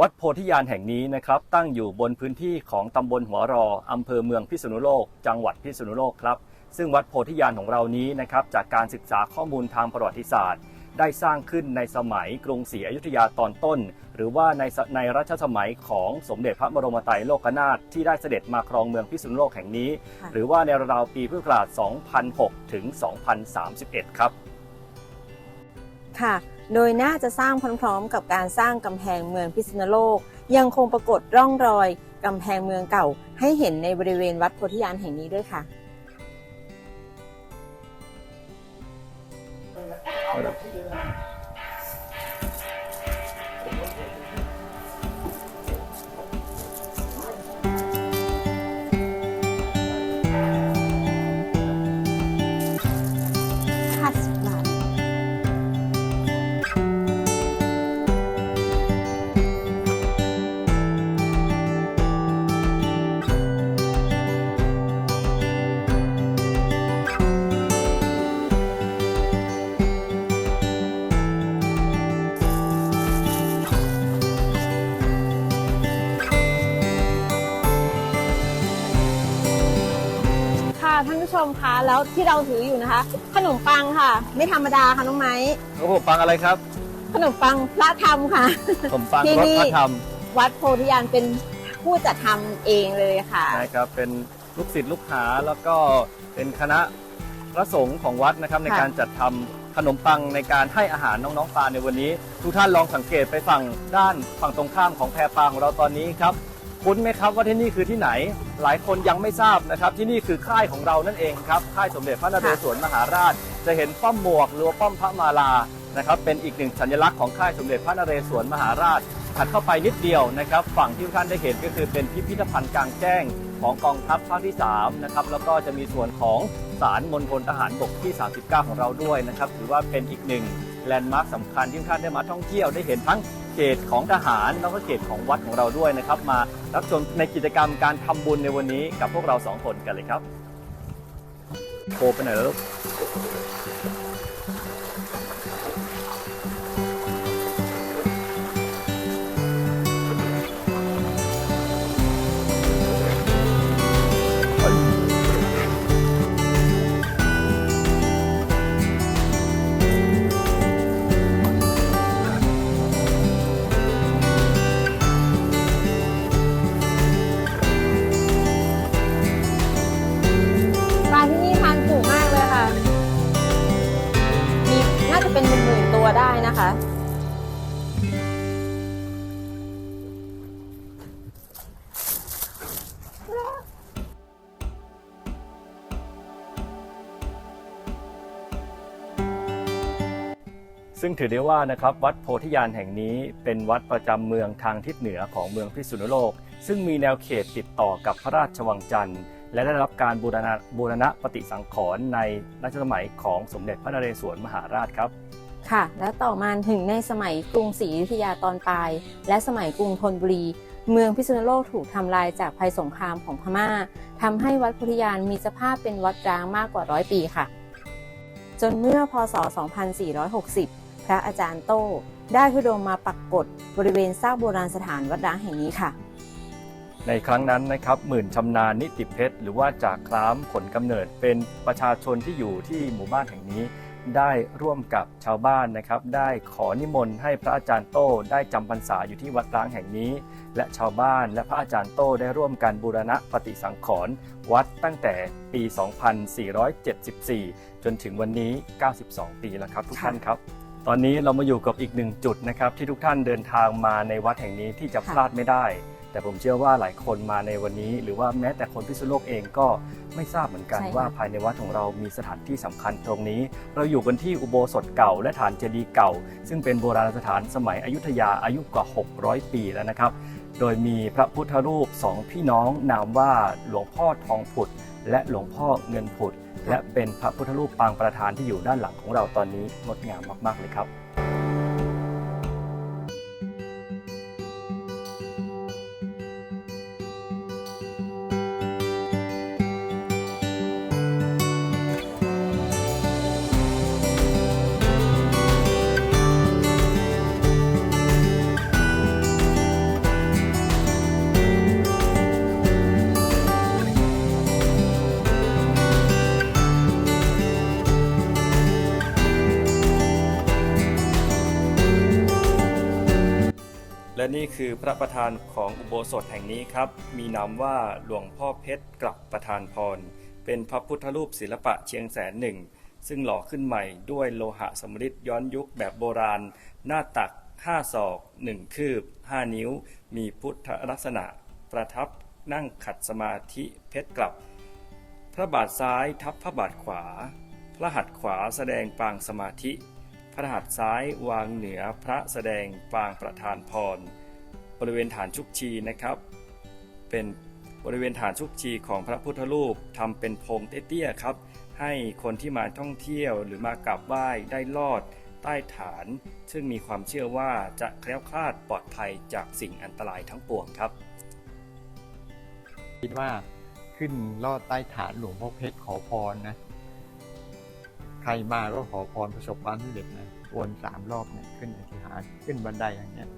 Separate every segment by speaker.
Speaker 1: วัดโพธิญาณแห่งนี้นะครับ ตั้งอยู่บนพื้นที่ของตำบลหัวรออำเภอเมืองพิษณุโลก จังหวัดพิษณุโลกครับ ซึ่งวัดโพธิญาณของเรานี้นะครับ จากการศึกษาข้อมูลทางประวัติศาสตร์ ได้สร้างขึ้นในสมัยกรุงศรีอยุธยาตอนต้น หรือว่าในสในรัชสมัยของสมเด็จพระบรมไตรโลกนาถที่ได้เสด็จมาครองเมืองพิษณุโลกแห่งนี้
Speaker 2: ค่ะ
Speaker 1: หรือว่าในราวๆปีพุทธศักราช 2006 ถึง 2031 ครับ
Speaker 2: ค่ะ โดยน่าจะสร้างพร้อมๆกับการสร้างกำแพงเมืองพิษณุโลก ยังคงปรากฏร่องรอยกำแพงเมืองเก่า ให้เห็นในบริเวณวัดโพธิญาณแห่งนี้ด้วยค่ะ ค่ะท่านผู้ชมคะแล้วที่เราถืออยู่นะคะ ขนมปังค่ะ ไม่ธรรมดาค่ะน้องไม้
Speaker 1: ครับผมฟังอะไรครับ
Speaker 2: ขนมปังพระธรรมค่ะ
Speaker 1: ผมฟัง
Speaker 2: ที่
Speaker 1: รถ
Speaker 2: นี่
Speaker 1: พระธรรม
Speaker 2: วัดโพธิญาณเป็นผู้จัดทำเองเลยค่ะ
Speaker 1: นะครับเป็นลูกศิษย์ลูกหาแล้วก็เป็นคณะพระสงฆ์ของวัดนะครับใน
Speaker 2: ค่ะ
Speaker 1: การจัดทำขนมปังในการให้อาหารน้องๆปลาในวันนี้ ทุกท่านลองสังเกตไปฝั่งด้านฝั่งตรงข้ามของแพปลาของเราตอนนี้ครับ คุ้นไหมครับว่าที่นี่คือที่ไหน หลายคนยังไม่ทราบนะครับ ที่นี่คือค่ายของเรานั่นเองครับค่ายสมเด็จพระนเรศวรมหาราช จะเห็นป้อมหมวกหรือว่าป้อมพระมาลานะครับเป็นอีกหนึ่งสัญลักษณ์ของค่ายสมเด็จพระนเรศวรมหาราชถัดเข้าไปนิดเดียวนะครับ ฝั่งที่ท่านได้เห็นก็คือเป็นพิพิธภัณฑ์กลางแจ้งของกองทัพภาคที่3นะครับแล้วก็จะมีส่วนของศาลมณฑลทหารบกที่ 39 ของเราด้วยนะครับถือว่าเป็นอีกหนึ่งแลนด์มาร์คสำคัญที่ท่านได้มาท่องเที่ยวได้เห็นทั้ง เขตของทหาร แล้วก็เขตของวัดของเราด้วยนะครับ มารับชมในกิจกรรมการทำบุญในวันนี้กับพวกเราสองคนกันเลยครับโคไปไหนแล้วลูก ซึ่งถือได้ว่านะครับวัดโพธิญาณแห่งนี้เป็นวัดประจำเมืองทางทิศเหนือของเมืองพิษณุโลก ซึ่งมีแนวเขตติดต่อกับพระราชวังจันทร์ และได้รับการบูรณะบูรณะปฏิสังขรณ์ในรัชสมัยของสมเด็จพระนเรศวรมหาราชครับ
Speaker 2: ค่ะ แล้วต่อมาถึงในสมัยกรุงศรีอยุธยาตอนปลาย และสมัยกรุงธนบุรี เมืองพิษณุโลกถูกทำลายจากภัยสงครามของพม่าทำให้วัดโพธิญาณมีสภาพเป็นวัดร้างมากกว่าร้อยปีค่ะ จนเมื่อพศ 2460 พระอาจารย์โต้ได้ทุดงมาปักกฎบริเวณซากโบราณสถานวัดร้างแห่งนี้ค่ะ
Speaker 1: ในครั้งนั้นนะครับหมื่นชำนาญนิติเพชรหรือว่าจากคล้ามผลกำเนิดเป็นประชาชนที่อยู่ที่หมู่บ้านแห่งนี้ ได้ร่วมกับชาวบ้านนะครับ ได้ขอนิมนต์ให้พระอาจารย์โต้ได้จำพรรษาอยู่ที่วัดร้างแห่งนี้ และชาวบ้านและพระอาจารย์โต้ได้ร่วมกันบูรณะปฏิสังขรณ์วัดตั้งแต่ปี 2474 จนถึงวันนี้ 92 ปีแล้วครับทุกท่านครับ ตอนนี้เรามาอยู่กับอีกหนึ่งจุดนะครับที่ทุกท่านเดินทางมาในวัดแห่งนี้ที่จะพลาดไม่ได้ แต่ผมเชื่อว่าหลายคนมาในวันนี้ หรือว่าแม้แต่คนพิษณุโลกเองก็ไม่ทราบเหมือนกัน
Speaker 2: ใช่ค่ะ
Speaker 1: ว่าภายในวัดของเรามีสถานที่สำคัญตรงนี้ เราอยู่กันที่อุโบสถเก่าและฐานเจดีย์เก่า ซึ่งเป็นโบราณสถานสมัยอยุธยาอายุกว่า 600 ปีแล้วนะครับ โดยมีพระพุทธรูปสองพี่น้องนามว่าหลวงพ่อทองผุด และหลวงพ่อเงินผุด และเป็นพระพุทธรูปปางประธานที่อยู่ด้านหลังของเราตอนนี้งดงามมาก ๆ เลยครับ นี่คือพระประธานของอุโบสถแห่งนี้ครับ มีนามว่าหลวงพ่อเพชรกลับประธานพร เป็นพระพุทธรูปศิลปะเชียงแสนหนึ่ง ซึ่งหล่อขึ้นใหม่ด้วยโลหะสำริดย้อนยุคแบบโบราณ หน้าตัก 5 ศอก 1 คืบ 5 นิ้ว มีพุทธลักษณะ ประทับนั่งขัดสมาธิเพชรกลับ พระบาทซ้ายทับพระบาทขวา พระหัตถ์ขวาแสดงปางสมาธิพระหัตถ์ซ้ายวางเหนือพระแสดงปางประธานพร ริเวณฐานชุกชีนะครับ เป็นบริเวณฐานชุกชีของพระพุทธรูปทำเป็นพงเตี้ยๆครับ ให้คนที่มาท่องเที่ยวหรือมากราบไหว้ได้ลอดใต้ฐาน ซึ่งมีความเชื่อว่าจะแคล้วคลาดปลอดภัยจากสิ่งอันตรายทั้งปวงครับ
Speaker 3: คิดว่าขึ้นลอดใต้ฐานหลวงพ่อเพชรขอพรนะ ใครมาก็ขอพรประสบความสำเร็จนะวนสามรอบเนี่ยขึ้นอธิษฐานขึ้นบันไดอย่างเงี้ย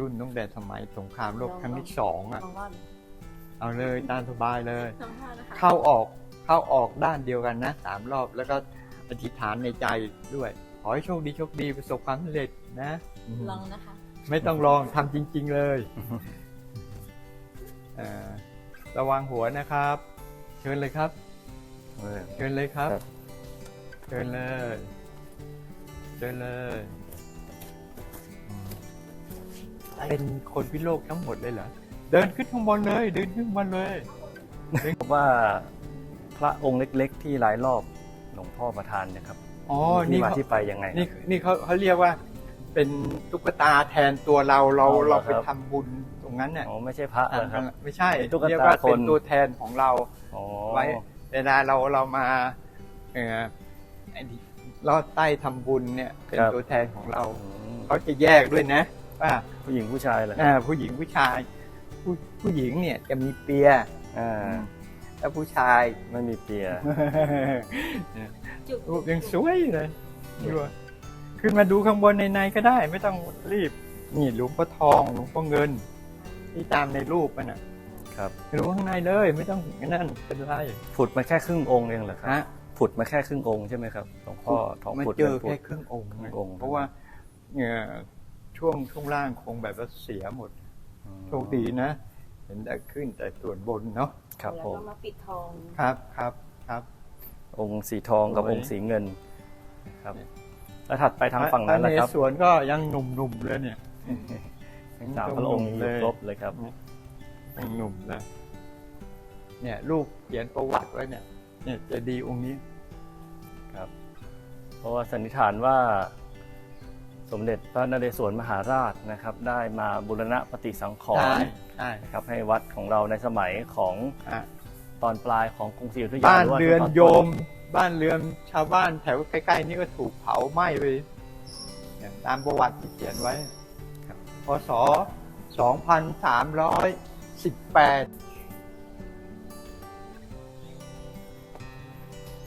Speaker 3: รุ่นตั้งแต่สมัยสงครามโลกครั้งที่สองอะ
Speaker 2: ลองว่าดู
Speaker 3: เอาเลยตามสบายเลย
Speaker 2: ลองว่านะคะ
Speaker 3: เข้าออกเข้าออกด้านเดียวกันนะสามรอบแล้วก็อธิษฐานในใจด้วย ขอให้โชคดีโชคดีประสบความสำเร็จนะอืม
Speaker 2: ลองนะคะ
Speaker 3: ไม่ต้องลองทำจริง ๆ เลยเอ่อระวังหัวนะครับ เชิญเลยครับเชิญเลยครับ
Speaker 1: ครับ
Speaker 3: เชิญเลย เชิญเลย เป็นคนพิโลกทั้งหมดเลยเหรอ เดินขึ้นข้างบนเลย เดินขึ้นข้างบนเลย
Speaker 1: พบว่าพระองค์เล็ก ๆ ที่หลายรอบหลวงพ่อประธานเนะครับ
Speaker 3: อ๋อ
Speaker 1: ที่
Speaker 3: นี่
Speaker 1: มา
Speaker 3: เขา
Speaker 1: ที่ไปยังไง
Speaker 3: นี่นี่เขาเขาเรียกว่า เป็นตุ๊กตาแทนตัวเราเรา
Speaker 1: อ๋อเหรอ
Speaker 3: เรา
Speaker 1: ค
Speaker 3: ไป
Speaker 1: รับ
Speaker 3: ทำบุญตรงนั้นเนี่ย
Speaker 1: อ๋อไม่ใช่พระเหรอครับ
Speaker 3: ไม่ใช่
Speaker 1: เป็นตุ๊กตา
Speaker 3: เรียกว่า
Speaker 1: คน
Speaker 3: เป็นตัวแทนของเรา
Speaker 1: อ๋อ
Speaker 3: ไว้เวลาเราเรามาเออไอ้ที่ลอดใต้ทำบุญเนี่ยเป็นตัวแทนของเรา
Speaker 1: อืม
Speaker 3: เขาจะแยกด้วยนะ ว่า
Speaker 1: ผู้หญิงผู้ชายเหรอ
Speaker 3: อ่าผู้หญิงผู้ชาย ผู้ผู้หญิงเนี่ยจะมีเปีย
Speaker 1: อ่า
Speaker 3: แล้วผู้ชาย
Speaker 1: ไม่มีเปีย
Speaker 2: จุด
Speaker 3: รูปยังสวยอยู่เลยดูว่าขึ้นมาดูข้างบนในในๆก็ได้ ไม่ต้องรีบ นี่หลวงพ่อทองหลวงพ่อเงิน ที่ตามในรูปมันน่ะ
Speaker 1: ครับ
Speaker 3: ดูข้างในเลย ไม่ต้องนั่นเป็นไร
Speaker 1: ผุดมาแค่ครึ่งองค์เองเหรอครับ
Speaker 3: ฮะ
Speaker 1: ผุดมาแค่ครึ่งองค์ใช่ไหมครับหลวงพ่อทอง
Speaker 3: มัน
Speaker 1: ผุด
Speaker 3: เจอ
Speaker 1: งินผุด
Speaker 3: แค่ครึ่งองค์
Speaker 1: ครึ่
Speaker 3: นะ
Speaker 1: งองค์
Speaker 3: เพราะว่าเนี่ย ช่วงช่วงล่างคงแบบว่าเสียหมด โชคดีนะ เห็นแต่ขึ้นแต่ส่วนบนเนาะ
Speaker 1: ครับ
Speaker 2: แล้ว
Speaker 1: ผม
Speaker 2: ก็มาปิดทอง
Speaker 3: ครับครับครับ
Speaker 1: องค์สีทองกับ
Speaker 3: สวย
Speaker 1: องค์สีเงินครับ แล้วถัดไปทางฝั่งนั้น
Speaker 3: พ
Speaker 1: นะ
Speaker 3: ระ
Speaker 1: ครับ
Speaker 3: เสวนก็ยังหนุ่มๆเลยเนี่ย
Speaker 1: ทั้งสามพระองค์อยู่ครบเลยครับ
Speaker 3: ยังหนุ่มเลยเนี่ยลูกเขียนประวัติไว้เนี่ย เนี่ยเจะดีย์องค์นี้
Speaker 1: เพราะว่าสันนิษฐานว่า สมเด็จพระนเรศวรมหาราชนะครับ ได้มาบูรณะปฏิสังขร
Speaker 3: ใช่
Speaker 1: ณ์
Speaker 3: ใช่
Speaker 1: นะครับให้วัดของเราในสมัยของ
Speaker 3: อะ
Speaker 1: ตอนปลายของกรุงศรีอยุธยา
Speaker 3: บ้าน
Speaker 1: หว่
Speaker 3: เรือน
Speaker 1: ตต้
Speaker 3: โยม บ้านเรือนชาวบ้านแถวใกล้ๆนี่ก็ถูกเผาไหม้ไปเนี่ยตามประวัติที่เขียนไว้พศ 2318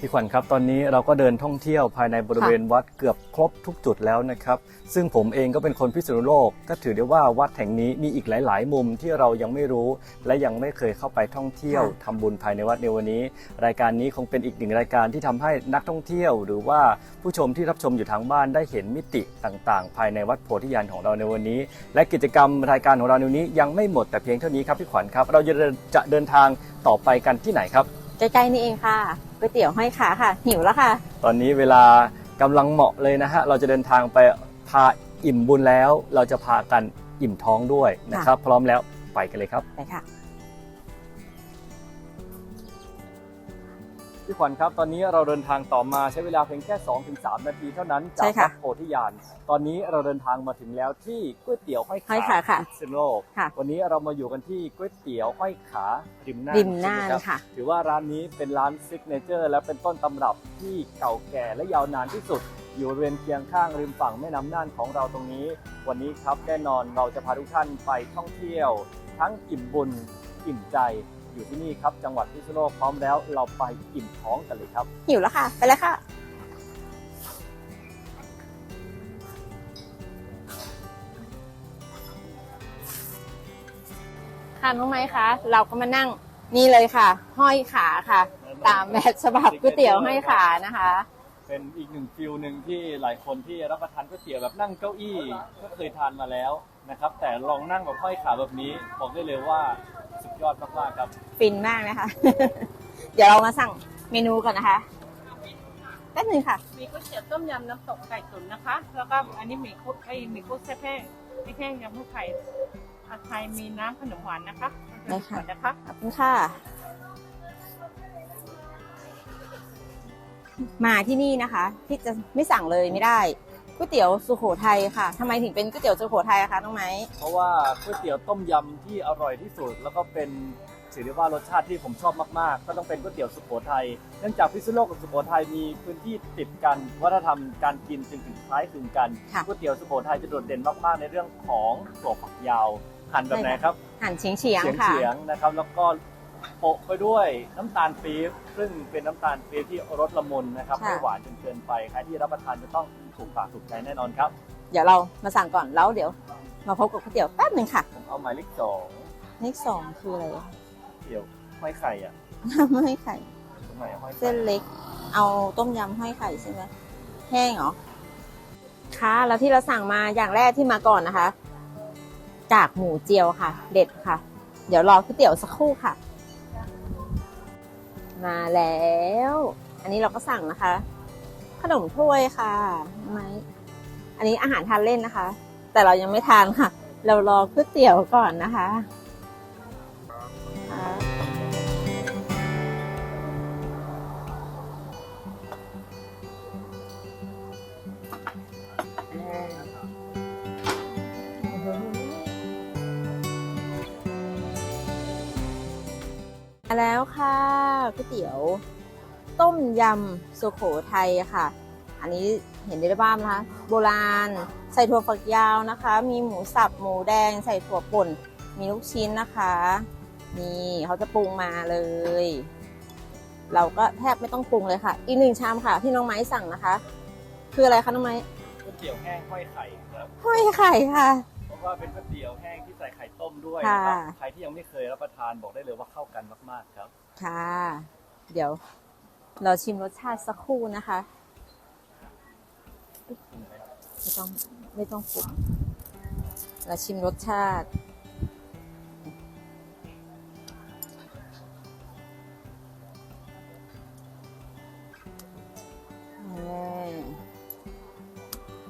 Speaker 1: พี่ขวัญครับ ตอนนี้เราก็เดินท่องเที่ยวภายในบริเวณวัดเกือบครบทุกจุดแล้วนะครับ ซึ่งผมเองก็เป็นคนพิษณุโลก ก็ถือได้ว่าวัดแห่งนี้มีอีกหลาย ๆ มุมที่เรายังไม่รู้ และยังไม่เคยเข้าไปท่องเที่ยวทำบุญภายในวัดในวันนี้ รายการนี้คงเป็นอีกหนึ่งรายการที่ทำให้นักท่องเที่ยว หรือว่าผู้ชมที่รับชมอยู่ทางบ้านได้เห็นมิติต่าง ๆ ภายในวัดโพธิญาณของเราในวันนี้ และกิจกรรมรายการของเราในวันนี้ยังไม่หมดแต่เพียงเท่านี้ครับพี่ขวัญครับ เราจะเดินจะเดินทางต่อไปกันที่ไหนครับ
Speaker 2: ใกล้ๆนี่เองค่ะ ก๋วยเตี๋ยวห้อยขาค่ะ หิวแล้วค่ะ
Speaker 1: ตอนนี้เวลากำลังเหมาะเลยนะฮะ เราจะเดินทางไปพาอิ่มบุญแล้ว เราจะพากันอิ่มท้องด้วยนะครับ พร้อมแล้วไปกันเลยครับ
Speaker 2: ไปค่ะ
Speaker 1: พี่ขวัญครับ ตอนนี้เราเดินทางต่อมาใช้เวลาเพียงแค่ 2-3 นาทีเท่านั้นจา
Speaker 2: ใช่
Speaker 1: ก
Speaker 2: ค่ะ
Speaker 1: วัดโพธิญาณตอนนี้เราเดินทางมาถึงแล้วที่ก๋วยเตี๋ยวห้อย
Speaker 2: ห้อย
Speaker 1: ขา
Speaker 2: ขาค่ะ
Speaker 1: พิษณุโลก
Speaker 2: ค่ะ
Speaker 1: วันนี้เรามาอยู่กันที่ก๋วยเตี๋ยวห้อยขาริมน่าน
Speaker 2: ริมน่า
Speaker 1: ใช่
Speaker 2: น
Speaker 1: ไหครับ
Speaker 2: ค่ะ
Speaker 1: ถือว่าร้านนี้เป็นร้านซิกเนเจอร์และเป็นต้นตำรับที่เก่าแก่และยาวนานที่สุด อยู่บริเวณเคียงข้างริมฝั่งแม่น้ำน่านของเราตรงนี้ วันนี้ครับแน่นอนเราจะพาทุกท่านไปท่องเที่ยว ทั้งอิ่มบุญอิ่มใจ อยู่ที่นี่ครับ จังหวัดพิษณุโลกพร้อมแล้วเราไปอิ่มท้องกันเลยครับ
Speaker 2: หิวแล้วค่ะ ไปเลยค่ะ ค่ะน้องไม้คะเราก็มานั่งนี่เลยค่ะ ห้อยขาค่ะ ตามแบบฉบับก๋วยเตี๋ยวให้ขานะคะ
Speaker 1: เป็นอีกหนึ่งฟิลหนึ่งที่หลายคนที่รับประทานก๋วยเตี๋ยวแบบนั่งเก้าอี้ก็เคยทานมาแล้วนะครับ แต่ลองนั่งแบบห้อยขาแบบนี้บอกได้เลยว่าสุด ยอดมากๆครับ
Speaker 2: ฟินมากนะคะ เดี๋ยวเรามาสั่งเมนูก่อนนะคะแป๊บหนึงค่ะ
Speaker 4: มีก๋วยเตี๋ยวต้มยำน้ำตกไก่ตุ๋นนะคะ แล้วก็อันนี้หมีคุกไอ้หมีคุกแซ่บแห้งไอ้แห้งยำผู้ไข่ผัดไทยมีน้ำขนมหวานนะคะ
Speaker 2: ได้ค่ะ
Speaker 4: ก่อนนะคะ
Speaker 2: ขอบคุณค่ะ มาที่นี่นะคะ ที่จะไม่สั่งเลยไม่ได้ ก๋วยเตี๋ยวสุโขทัยค่ะทำไมถึงเป็นก๋วยเตี๋ยวสุโขทัยอะคะน้องไม้
Speaker 1: เพราะว่าก๋วยเตี๋ยวต้มยำที่อร่อยที่สุด แล้วก็เป็นถือได้ว่ารสชาติที่ผมชอบมากๆ ก็ต้องเป็นก๋วยเตี๋ยวสุโขทัยเนื่องจากพิษณุโลกกับสุโขทัยมีพื้นที่ติดกันวัฒนธรรมการกินจึงถึงคล้ายคลึงกัน
Speaker 2: ค่ะ
Speaker 1: ก๋วยเตี๋ยวสุโขทัยจะโดดเด่นมากๆ ในเรื่องของถั่วฝักยาวหั่นแบบไหนครับ
Speaker 2: หั่นเฉียงเฉียง
Speaker 1: เฉียง
Speaker 2: ๆค่ะ
Speaker 1: เฉียงนะครับแล้วก็โปะไปด้วยน้ำตาลปี๊บซึ่งเป็นน้ำตาลปี๊บที่รสละมุนนะครับ
Speaker 2: ค่ะ
Speaker 1: ไม่หวานจนเกินไปใครที่รับประทานจะต้อง ถูกปากถูกใจแน่นอนครับ
Speaker 2: เดี๋ยวเรามาสั่งก่อนแล้วเดี๋ยว มาพบกับก๋วยเตี๋ยวแป๊บหนึ่งค่ะ
Speaker 1: ผมเอาหมายเลขสอง
Speaker 2: เลขสองคืออะไร
Speaker 1: เตี๋ยวห้อยไข่อะ
Speaker 2: ไม่ไข่
Speaker 1: ตรงไหนห้อยไข่
Speaker 2: เส้นเล็ก เอาต้มยำห้อยไข่ใช่ไหมแห้งเหรอค่ะแล้วที่เราสั่งมาอย่างแรกที่มาก่อนนะคะ จากหมูเจียวค่ะ เด็ดค่ะ เดี๋ยวรอก๋วยเตี๋ยวสักครู่ค่ะ มาแล้ว อันนี้เราก็สั่งนะคะ ขนมถ้วยค่ะไหมอันนี้อาหารทานเล่นนะคะ แต่เรายังไม่ทานค่ะ เรารอก๋วยเตี๋ยวก่อนนะคะมาแล้วค่ะก๋วยเตี๋ยว ต้มยำสุโขทัยค่ะ อันนี้เห็นได้บ้างนะคะ โบราณ ใส่ถั่วฝักยาวนะคะ มีหมูสับหมูแดง ใส่ถั่วป่น มีลูกชิ้นนะคะ นี่เขาจะปรุงมาเลย เราก็แทบไม่ต้องปรุงเลยค่ะ อีกหนึ่งชามค่ะที่น้องไม้สั่งนะคะ คืออะไรคะน้องไม้
Speaker 1: ก๋วยเตี๋ยวแห้งห้อยไข่ครับ
Speaker 2: ห้อยไข่ค่ะ
Speaker 1: เพราะว่าเป็นก๋วยเตี๋ยวแห้งที่ใส่ไข่ต้มด้วย
Speaker 2: ค่ะ
Speaker 1: นะครับใครที่ยังไม่เคยรับประทานบอกได้เลยว่าเข้ากันมากๆครับ
Speaker 2: ค่ะ เดี๋ยว เราชิมรสชาติสักครู่นะคะ ไม่ต้องไม่ต้องปรุงเราชิมรสชาติ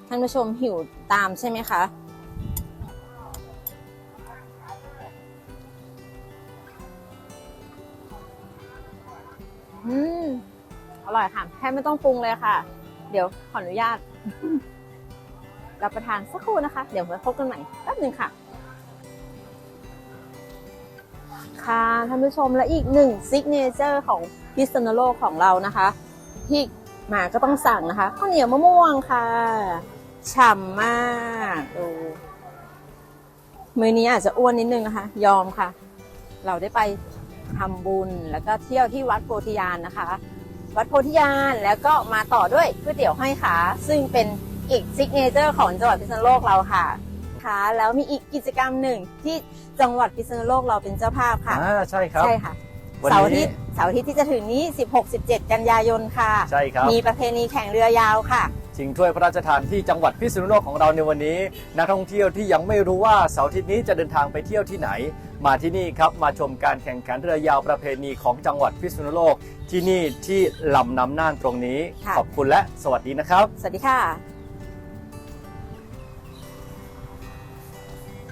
Speaker 2: ท่านผู้ชมหิวตามใช่ไหมคะ แค่ไม่ต้องปรุงเลยค่ะ เดี๋ยวขออนุญาตรับประทานสักครู่นะคะ เดี๋ยวมาพบกันใหม่แป๊บหนึ่งค่ะ ค่ะท่านผู้ชมและอีกหนึ่งซิกเนเจอร์ของพิษณุโลของเรานะคะที่มาก็ต้องสั่งนะคะข้าวเหนียวมะม่วงค่ะฉ่ำมากดูมือนี้อาจจะอ้วนนิดนึงนะคะ ยอมค่ะ เราได้ไปทำบุญแล้วก็เที่ยวที่วัดโพธิญาณนะคะ วัดโพธิญาณแล้วก็มาต่อด้วยก๋วยเตี๋ยวห้อยขา ซึ่งเป็นอีกซิกเนเจอร์ของจังหวัดพิษณุโลกเราค่ะค่ะแล้วมีอีกกิจกรรมหนึ่งที่จังหวัดพิษณุโลกเราเป็นเจ้าภาพค่ะ
Speaker 1: อ่าใช่ครับ
Speaker 2: ใช่ค่ะ
Speaker 1: วัน
Speaker 2: เสาร์อา
Speaker 1: นี้
Speaker 2: ทิตย์เสาร์อาทิตย์ที่จะถึงนี้ 16-17 กันยายนค่ะ
Speaker 1: ใช่ครับ
Speaker 2: มีประเพณีแข่งเรือยาวค่ะ
Speaker 1: ชิงถ้วยพระราชทานที่จังหวัดพิษณุโลกของเราในวันนี้ นักท่องเที่ยวที่ยังไม่รู้ว่าเสาร์อาทิตย์นี้จะเดินทางไปเที่ยวที่ไหน มาที่นี่ครับมาชมการแข่งขันเรือยาวประเพณีของจังหวัดพิษณุโลกที่นี่ที่ลำน้ำน่านตรงนี้
Speaker 2: ค่ะ
Speaker 1: ขอบคุณและสวัสดีนะครับ
Speaker 2: สวัสดีค่ะ